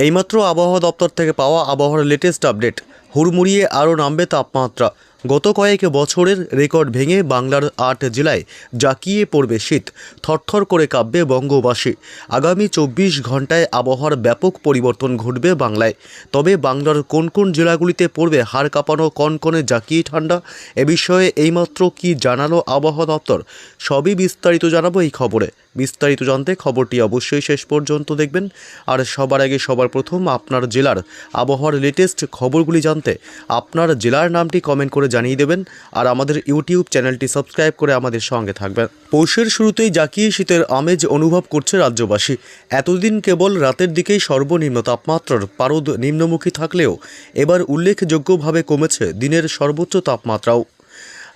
এইমাত্র আবহাওয়া দপ্তর থেকে পাওয়া আবহাওয়ার লেটেস্ট আপডেট হুড়মুড়িয়ে আরও নামবে তাপমাত্রা। গত কয়েক বছরের রেকর্ড ভেঙে বাংলার আট জেলায় জাঁকিয়ে পড়বে শীত। থরথর করে কাঁপবে বঙ্গবাসী। আগামী চব্বিশ ঘন্টায় আবহাওয়ার ব্যাপক পরিবর্তন ঘটবে বাংলায়। তবে বাংলার কোন কোন জেলাগুলিতে পড়বে হাড় কাঁপানো, কনকনে জাঁকিয়ে ঠান্ডা, এ বিষয়ে এইমাত্র কি জানালো আবহাওয়া দপ্তর, সবই বিস্তারিত জানাব এই খবরে। বিস্তারিত জানতে খবরটি অবশ্যই শেষ পর্যন্ত দেখবেন। আর সবার আগে সবার প্রথম আপনার জেলার আবহাওয়ার লেটেস্ট খবরগুলি জানতে আপনার জেলার নামটি কমেন্ট করে জানিয়ে দেবেন আর আমাদের ইউটিউব চ্যানেলটি সাবস্ক্রাইব করে আমাদের সঙ্গে থাকবেন। পৌষের শুরুতেই জাকিয়ে শীতের আমেজ অনুভব করছে রাজ্যবাসী। এতদিন কেবল রাতের দিকেই সর্বনিম্ন তাপমাত্রার পারদ নিম্নমুখী থাকলেও এবার উল্লেখযোগ্যভাবে কমেছে দিনের সর্বোচ্চ তাপমাত্রাও।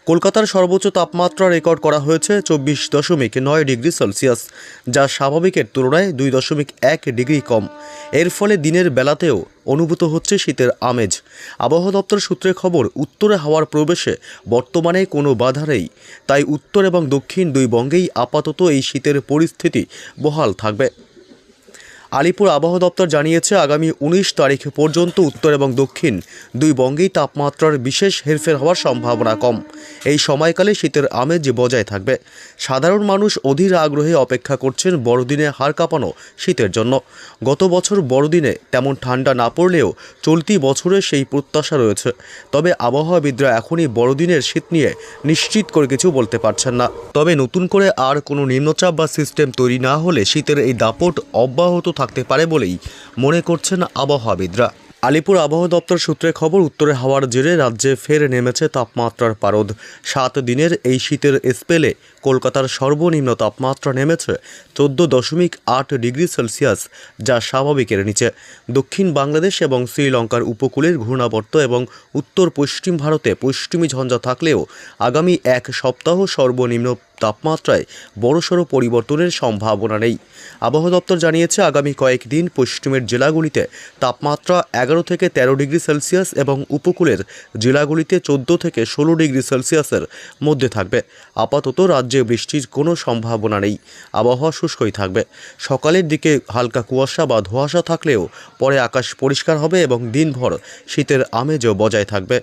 কলকাতার সর্বোচ্চ তাপমাত্রা রেকর্ড করা হয়েছে চব্বিশ দশমিক নয় ডিগ্রি সেলসিয়াস, যা স্বাভাবিকের তুলনায় দুই দশমিক এক ডিগ্রি কম। এর ফলে দিনের বেলাতেও অনুভূত হচ্ছে শীতের আমেজ। আবহাওয়া দপ্তর সূত্রে খবর, উত্তরে হাওয়ার প্রবেশে বর্তমানে কোনো বাধা নেই। তাই উত্তর এবং দক্ষিণ দুই বঙ্গেই আপাতত এই শীতের পরিস্থিতি বহাল থাকবে। আলিপুর আবহাওয়া দপ্তর জানিয়েছে, আগামী উনিশ তারিখ পর্যন্ত উত্তর এবং দক্ষিণ দুই বঙ্গেই তাপমাত্রার বিশেষ হেরফের হওয়ার সম্ভাবনা কম। এই সময়কালে শীতের আমেজ বজায় থাকবে। সাধারণ মানুষ অধীর আগ্রহে অপেক্ষা করছেন বড়দিনে হাড় কাঁপানো শীতের জন্য। গত বছর বড়দিনে তেমন ঠান্ডা না পড়লেও চলতি বছরে সেই প্রত্যাশা রয়েছে। তবে আবহাওয়াবিদরা এখনই বড়দিনের শীত নিয়ে নিশ্চিত করে কিছু বলতে পারছেন না। তবে নতুন করে আর কোনো নিম্নচাপ বা সিস্টেম তৈরি না হলে শীতের এই দাপট অব্যাহত থাকতে পারে বলেই মনে করছেন আবহাওয়াবিদরা। আলিপুর আবহাওয়া দপ্তর সূত্রে খবর, উত্তরে হাওয়ার জেরে রাজ্যে ফের নেমেছে তাপমাত্রার পারদ। সাত দিনের এই শীতের স্পেলে কলকাতার সর্বনিম্ন তাপমাত্রা নেমেছে চোদ্দ দশমিক আট ডিগ্রি সেলসিয়াস, যা স্বাভাবিকের নিচে। দক্ষিণ বাংলাদেশ এবং শ্রীলঙ্কার উপকূলের ঘূর্ণাবর্ত এবং উত্তর পশ্চিম ভারতে পশ্চিমী ঝঞ্ঝা থাকলেও আগামী এক সপ্তাহ সর্বনিম্ন তাপমাত্রায় বড়সড় পরিবর্তনের সম্ভাবনা নেই। আবহাওয়া দপ্তর জানিয়েছে, আগামী কয়েকদিন পশ্চিমের জেলাগুলিতে তাপমাত্রা এগারো থেকে তেরো ডিগ্রি সেলসিয়াস এবং উপকূলের জেলাগুলিতে চোদ্দ থেকে ষোলো ডিগ্রি সেলসিয়াসের মধ্যে থাকবে। আপাতত রাজ্যে বৃষ্টির কোনো সম্ভাবনা নেই। আবহাওয়া শুষ্কই থাকবে। সকালের দিকে হালকা কুয়াশা বা ধোঁয়াশা থাকলেও পরে আকাশ পরিষ্কার হবে এবং দিনভর শীতের আমেজও বজায় থাকবে।